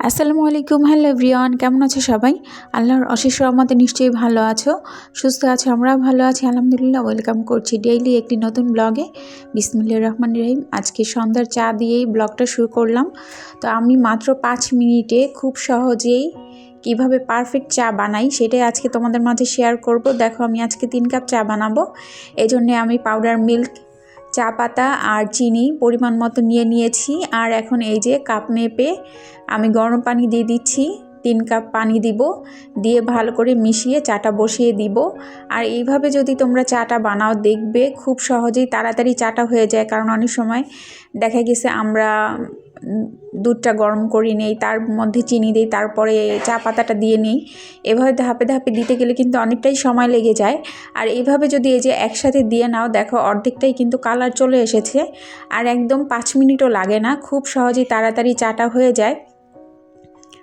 আসসালামু আলাইকুম, hello everyone, কেমন আছো সবাই? আল্লাহর অশেষ রহমতে নিশ্চয়ই ভালো আছো, সুস্থ আছো, আমরাও ভালো আছি, আলহামদুলিল্লাহ, ওয়েলকাম করছি ডেইলি একটি নতুন ব্লগে। বিসমিল্লা রহমান রহিম, আজকে সন্ধ্যার চা দিয়েই ব্লগটা শুরু করলাম। তো আমি মাত্র পাঁচ মিনিটে খুব সহজেই কীভাবে পারফেক্ট চা বানাই সেটাই আজকে তোমাদের মাঝে শেয়ার করব। দেখো আমি আজকে তিন কাপ চা বানাবো এই জন্যে আমি পাউডার, মিল্ক চা পাতা আর চিনি পরিমাণ মতো নিয়ে নিয়েছি। আর এখন এই যে কাপ মেপে আমি গরম পানি দিয়ে দিচ্ছি। তিন কাপ পানি দিব, দিয়ে ভালো করে মিশিয়ে চাটা বসিয়ে দিব। আর এইভাবে যদি তোমরা চাটা বানাও, দেখবে খুব সহজেই তাড়াতাড়ি চাটা হয়ে যায়। কারণ অনেক সময় দেখা গেছে আমরা দুধটা গরম করে নেই, তার মধ্যে চিনি দিই, তারপরে চা পাতাটা দিয়ে নিই। এভাবে ধাপে ধাপে দিতে গেলে কিন্তু অনেকটাই সময় লেগে যায়। আর এইভাবে যদি এই যে একসাথে দিয়ে নাও, দেখো অর্ধেকটাই কিন্তু কালার চলে এসেছে। আর একদম পাঁচ মিনিটও লাগে না, খুব সহজেই তাড়াতাড়ি চাটা হয়ে যায়।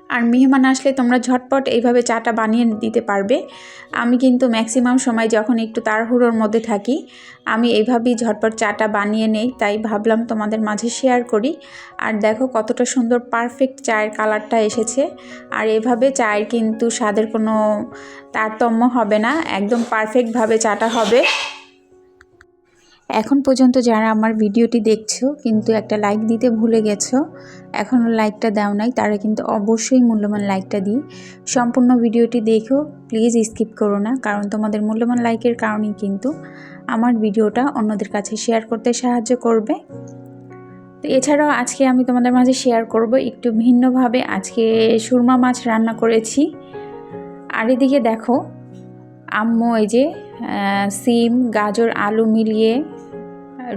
আর মেহমান আসলে তোমরা ঝটপট এইভাবে চাটা বানিয়ে দিতে পারবে। আমি কিন্তু ম্যাক্সিমাম সময় যখন একটু তাড়াহুড়োর মধ্যে থাকি, আমি এইভাবেই ঝটপট চাটা বানিয়ে নেই, তাই ভাবলাম তোমাদের মাঝে শেয়ার করি। আর দেখো কতটা সুন্দর পারফেক্ট চায়ের কালারটা এসেছে। আর এভাবে চায়ের কিন্তু স্বাদের কোনো তারতম্য হবে না, একদম পারফেক্টভাবে চাটা হবে। এখন পর্যন্ত যারা আমার ভিডিওটি দেখছ, কিন্তু একটা লাইক দিতে ভুলে গেছো এখনও লাইকটা দাও নাই, তারা কিন্তু অবশ্যই মূল্যবান লাইকটা দিই। সম্পূর্ণ ভিডিওটি দেখো প্লিজ স্কিপ করো না, কারণ তোমাদের মূল্যবান লাইকের কারণেই কিন্তু আমার ভিডিওটা অন্যদের কাছে শেয়ার করতে সাহায্য করবে। তো এছাড়াও আজকে আমি তোমাদের মাঝে শেয়ার করব একটু ভিন্নভাবে। আজকে সুরমা মাছ রান্না করেছি। আর এদিকে দেখো, আম্মু এই যে সিম, গাজর, আলু মিলিয়ে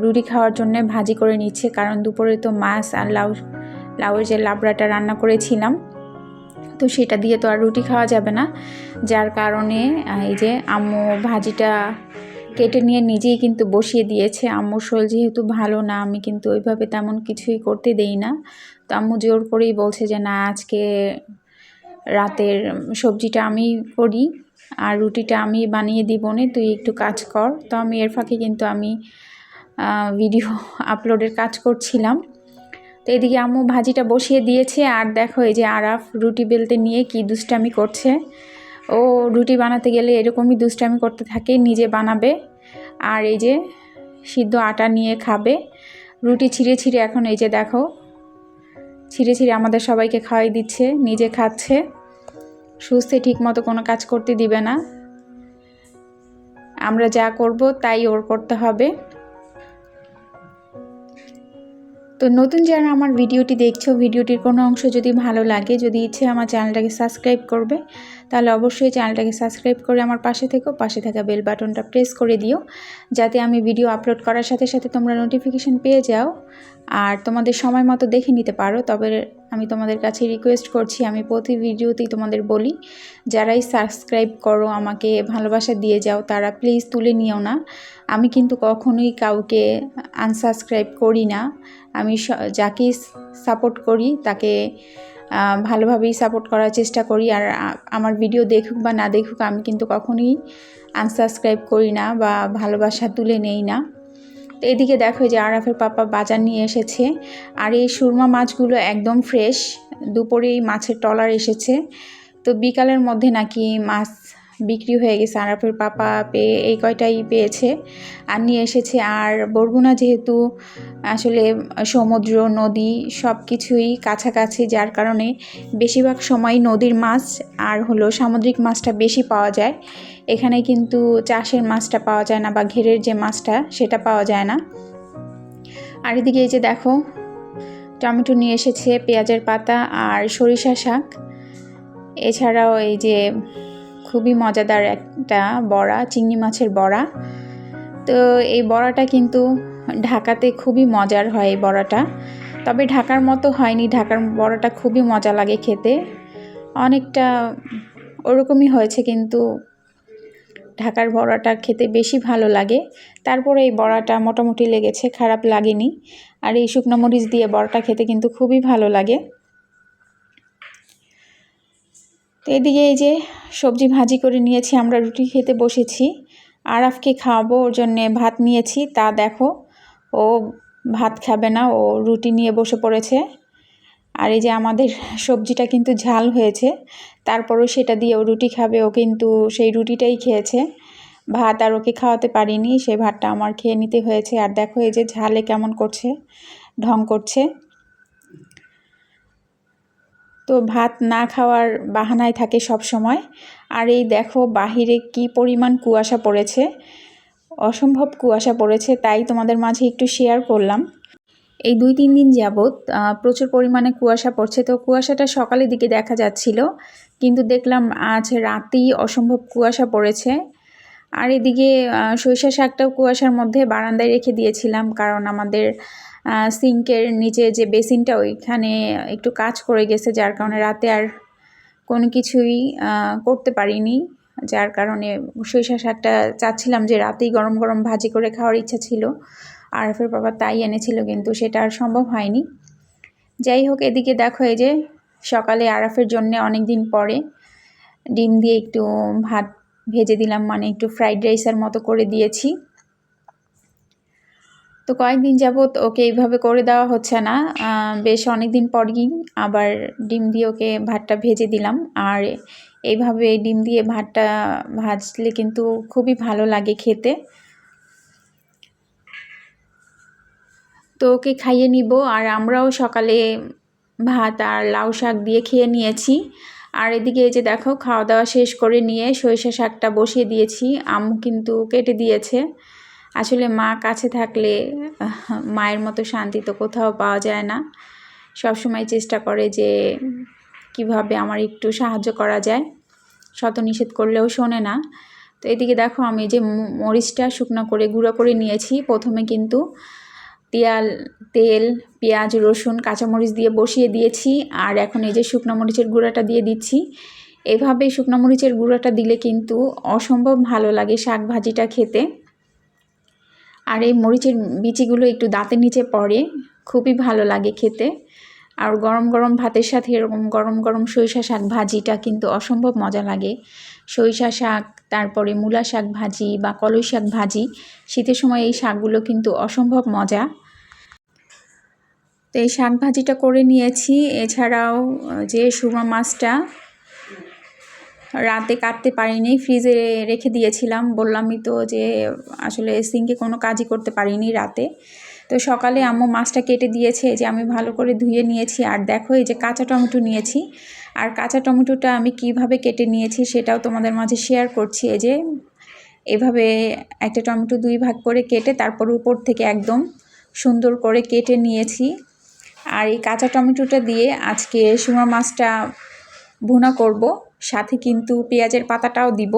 রুটি খাওয়ার জন্য ভাজি করে নিচ্ছে, কারণ দুপুরে তো মাছ আর লাউ, লাউয়ের যে লাবড়াটা রান্না করেছিলাম, তো সেটা দিয়ে তো আর রুটি খাওয়া যাবে না। যার কারণে এই যে আম্মু ভাজিটা কেটে নিয়ে নিজেই কিন্তু বসিয়ে দিয়েছে। আম্মুর শরীর যেহেতু ভালো না, আমি কিন্তু ওইভাবে তেমন কিছুই করতে দেই না। তো আম্মু জোর করেই বলছে যে, না, আজকে রাতের সবজিটা আমি করি আর রুটিটা আমি বানিয়ে দিব নে, তুই একটু কাজ কর। তো আমি এর ফাঁকে কিন্তু আমি ভিডিও আপলোডের কাজ করছিলাম। তো এদিকে আম্মু ভাজিটা বসিয়ে দিয়েছে, আর দেখো এই যে আরাফ রুটি বেলতে নিয়ে কি দুষ্টামি করছে। ও রুটি বানাতে গেলে এরকমই দুষ্টামি করতে থাকে, নিজে বানাবে, আর এই যে সিদ্ধ আটা নিয়ে খাবে। রুটি ছিঁড়ে ছিঁড়ে এখন এই যে দেখো, ছিঁড়ে ছিঁড়ে আমাদের সবাইকে খাওয়াই দিচ্ছে, নিজে খাচ্ছে। সুস্থে ঠিক মতো কোনো কাজ করতে দিবে না। আমরা যা করব তাই ওর করতে হবে। তো নতুন যারা আমার ভিডিওটি দেখছ, ভিডিওটির কোনো অংশ যদি ভালো লাগে, যদি ইচ্ছে আমার চ্যানেলটাকে সাবস্ক্রাইব করবে। তাহলে অবশ্যই চ্যানেলটাকে সাবস্ক্রাইব করে আমার পাশে থেকো, পাশে থাকা বেল বাটনটা প্রেস করে দিও, যাতে আমি ভিডিও আপলোড করার সাথে সাথে তোমরা নোটিফিকেশান পেয়ে যাও। আর তোমাদের সময় মতো দেখে নিতে পারো, তবে আমি তোমাদের কাছে রিকোয়েস্ট করছি, আমি প্রতি ভিডিওতেই তোমাদের বলি, যারাই সাবস্ক্রাইব করো, আমাকে ভালোবাসা দিয়ে যাও, তারা প্লিজ তুলে নিও না। আমি কিন্তু কখনোই কাউকে আনসাবস্ক্রাইব করি না। আমি যাকেই সাপোর্ট করি, তাকে ভালোভাবেই সাপোর্ট করার চেষ্টা করি। আর আমার ভিডিও দেখুক বা না দেখুক, আমি কিন্তু কখনোই আনসাবস্ক্রাইব করি না বা ভালোবাসা তুলে নেই না। তো এদিকে দেখো যে আরাফের পাপা বাজার নিয়ে এসেছে। আর এই সুরমা মাছগুলো একদম ফ্রেশ দুপুরেই মাছের টলার এসেছে। তো বিকালের মধ্যে নাকি মাছ বিক্রি হয়ে গেছে, আরাফের পাপা পেয়ে এই কয়টাই পেয়েছে। আর নিয়ে এসেছে, আর বরগুনা যেহেতু আসলে সমুদ্র, নদী সব কিছুই কাছাকাছি, যার কারণে বেশিরভাগ সময় নদীর মাছ আর হলো সামুদ্রিক মাছটা বেশি পাওয়া যায়। এখানে কিন্তু চাষের মাছটা পাওয়া যায় না বা ঘেরের যে মাছটা, সেটা পাওয়া যায় না। আর এদিকে এই যে দেখো, টমেটো নিয়ে এসেছে, পেঁয়াজের পাতা আর সরিষা শাক। এছাড়াও এই যে খুবই মজাদার একটা বড়া, চিংড়ি মাছের বড়া। তো এই বড়াটা কিন্তু ঢাকাতে খুবই মজার হয় এই বড়াটা। তবে ঢাকার মতো হয়নি, ঢাকার বড়াটা খুবই মজা লাগে খেতে। অনেকটা ওরকমই হয়েছে কিন্তু ঢাকার বড়াটা খেতে বেশি ভালো লাগে। তারপরে এই বড়াটা মোটামুটি লেগেছে, খারাপ লাগেনি। আর এই শুকনো মরিচ দিয়ে বড়াটা খেতে কিন্তু খুবই ভালো লাগে। তো এদিকে এই যে সবজি ভাজি করে নিয়েছি, আমরা রুটি খেতে বসেছি। আরাফকে খাওয়াবো, ওর জন্যে ভাত নিয়েছি। তা দেখো, ও ভাত খাবে না, ও রুটি নিয়ে বসে পড়েছে। আর এই যে আমাদের সবজিটা কিন্তু ঝাল হয়েছে, তারপরও সেটা দিয়ে ও রুটি খাবে। ও কিন্তু সেই রুটিটাই খেয়েছে। ভাত আর ওকে খাওয়াতে পারিনি সেই ভাতটা আমার খেয়ে নিতে হয়েছে। আর দেখো এই যে ঝালে কেমন করছে, ঢং করছে। তো ভাত না খাওয়ার বাহানায় থাকে সব সময়। আর এই দেখো বাহিরে কি পরিমাণ কুয়াশা পড়েছে। অসম্ভব কুয়াশা পড়েছে, তাই তোমাদের মাঝে একটু শেয়ার করলাম। এই দুই তিন দিন যাবৎ প্রচুর পরিমাণে কুয়াশা পড়ছে। তো কুয়াশাটা সকালের দিকে দেখা যাচ্ছিল, কিন্তু দেখলাম আজ রাতেই অসম্ভব কুয়াশা পড়েছে। আর এদিকে সরিষা শাকটাও কুয়াশার মধ্যে বারান্দায় রেখে দিয়েছিলাম, কারণ আমাদের সিঙ্কের নিচে যে বেসিনটা ওইখানে একটু কাজ করে গেছে, যার কারণে রাতে আর কোনো কিছুই করতে পারিনি। যার কারণে সরিষা শাকটা চাচ্ছিলাম যে রাতেই গরম গরম ভাজি করে খাওয়ার ইচ্ছা ছিল। আরফের বাবা তাই এনেছিল, কিন্তু সেটা আর সম্ভব হয়নি। যাই হোক, এদিকে দেখো এই যে সকালে আরাফের জন্য অনেক দিন পরে ডিম দিয়ে একটু ভাত ভেজে দিলাম মানে একটু ফ্রাইড রাইসের মতো করে দিয়েছি। তো কয়েকদিন যাবৎ ওকে এইভাবে করে দেওয়া হচ্ছে না। বেশ অনেক দিন পরই আবার ডিম দিয়ে ওকে ভাতটা ভেজে দিলাম। আর এইভাবে ডিম দিয়ে ভাতটা ভাজলে কিন্তু খুবই ভালো লাগে খেতে। তো ওকে খাইয়ে নিব। আর আমরাও সকালে ভাত আর লাউ শাক দিয়ে খেয়ে নিয়েছি। আর এদিকে এই যে দেখো, খাওয়া দাওয়া শেষ করে নিয়ে সরিষা শাকটা বসিয়ে দিয়েছি। আম কিন্তু কেটে দিয়েছে। আসলে মা কাছে থাকলে, মায়ের মতো শান্তি তো কোথাও পাওয়া যায় না। সব সময় চেষ্টা করে যে, কীভাবে আমার একটু সাহায্য করা যায়। শত নিষেধ করলেও শোনে না। তো এদিকে দেখো আমি যে মরিচটা শুকনো করে, গুঁড়ো করে নিয়েছি। প্রথমে কিন্তু তিয়াল তেল, পেঁয়াজ, রসুন, কাঁচামরিচ দিয়ে বসিয়ে দিয়েছি। আর এখন এই যে শুকনো মরিচের গুঁড়াটা দিয়ে দিচ্ছি। এভাবে শুকনো মরিচের গুঁড়োটা দিলে কিন্তু অসম্ভব ভালো লাগে শাক ভাজিটা খেতে। আর এই মরিচের বিচিগুলো একটু দাঁতের নিচে পড়ে, খুবই ভালো লাগে খেতে। আর গরম গরম ভাতের সাথে এরকম গরম গরম সরিষা শাক ভাজিটা কিন্তু অসম্ভব মজা লাগে। সরিষা শাক, তারপরে মূলা শাক ভাজি বা কলই শাক ভাজি, শীতের সময় এই শাকগুলো কিন্তু অসম্ভব মজা। তো এই শাক ভাজিটা করে নিয়েছি। এছাড়াও যে সুমা মাছটা রাতে কাটতে পারিনি, ফ্রিজে রেখে দিয়েছিলাম। বললামই তো যে আসলে সিঙ্কে কোনো কাজই করতে পারিনি রাতে। তো সকালে আম্মু মাছটা কেটে দিয়েছে, যে আমি ভালো করে ধুয়ে নিয়েছি। আর দেখো, এই যে কাঁচা টমেটো নিয়েছি। আর কাঁচা টমেটোটা আমি কীভাবে কেটে নিয়েছি সেটাও তোমাদের মাঝে শেয়ার করছি। এই যে এভাবে একটা টমেটো দুই ভাগ করে কেটে তারপর উপর থেকে একদম সুন্দর করে কেটে নিয়েছি। আর এই কাঁচা টমেটোটা দিয়ে আজকে সুমা মাছটা ভুনা করব, সাথে কিন্তু পেঁয়াজের পাতাটাও দিব।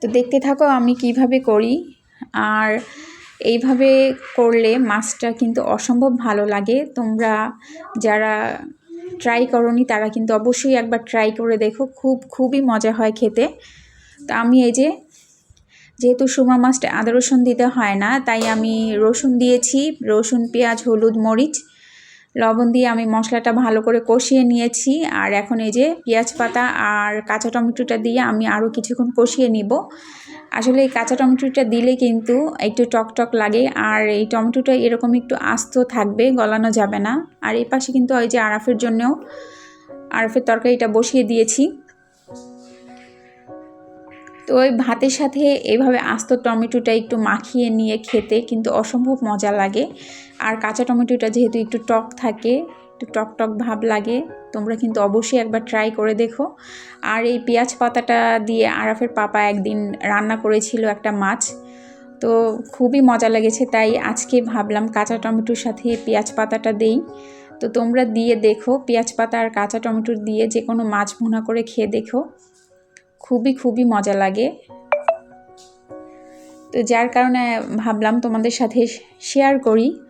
তো দেখতে থাকো আমি কীভাবে করি। আর এইভাবে করলে মাছটা কিন্তু অসম্ভব ভালো লাগে। তোমরা যারা ট্রাই করনি, তারা কিন্তু অবশ্যই একবার ট্রাই করে দেখো। খুব, খুবই মজা হয় খেতে। তো আমি এই যে, যেহেতু সুমা মাছটা আদা রসুন দিতে হয় না, তাই আমি রসুন দিয়েছি। রসুন, পেঁয়াজ, হলুদ, মরিচ লবণ দিয়ে আমি মশলাটা ভালো করে কষিয়ে নিয়েছি। আর এখন এই যে পেঁয়াজ পাতা আর কাঁচা টমেটোটা দিয়ে আমি আরও কিছুক্ষণ কষিয়ে নিব। আসলে এই কাঁচা টমেটোটা দিলে কিন্তু একটু টকটক টক লাগে। আর এই টমেটোটা এরকম একটু আস্ত থাকবে, গলানো যাবে না। আর এই পাশে কিন্তু ওই যে আরাফের জন্যও আরাফের তরকারিটা বসিয়ে দিয়েছি। তো ওই ভাতের সাথে এইভাবে আস্ত টমেটোটা একটু মাখিয়ে নিয়ে খেতে কিন্তু অসম্ভব মজা লাগে। আর কাঁচা টমেটোটা যেহেতু একটু টক থাকে, একটু টক টক ভাব লাগে, তোমরা কিন্তু অবশ্যই একবার ট্রাই করে দেখো। আর এই পেঁয়াজ পাতাটা দিয়ে আরাফের পাপা একদিন রান্না করেছিল একটা মাছ, তো খুবই মজা লেগেছে তাই আজকে ভাবলাম কাঁচা টমেটোর সাথে পেঁয়াজ পাতাটা দেই। তো তোমরা দিয়ে দেখো, পেঁয়াজ পাতা আর কাঁচা টমেটো দিয়ে যে কোনো মাছ ভুনা করে খেয়ে দেখো। খুবই খুবই মজা লাগে। তো যার কারণে ভাবলাম তোমাদের সাথে শেয়ার করি।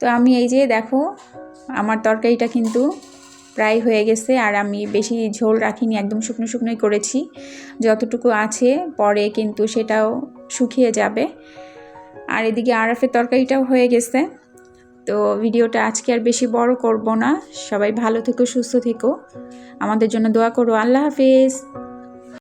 তো আমি এই যে দেখো, আমার তরকারিটা কিন্তু প্রায় হয়ে গেছে আর আমি বেশি ঝোল রাখিনি, একদম শুকনো শুকনোই করেছি। যতটুকু আছে পরে কিন্তু সেটাও শুকিয়ে যাবে। আর এদিকে আরাফের তরকারিটাও হয়ে গেছে। তো ভিডিওটা আজকে আর বেশি বড় করব না। সবাই ভালো থেকো, সুস্থ থেকো। আমাদের জন্য দোয়া করো। আল্লাহ হাফিজ।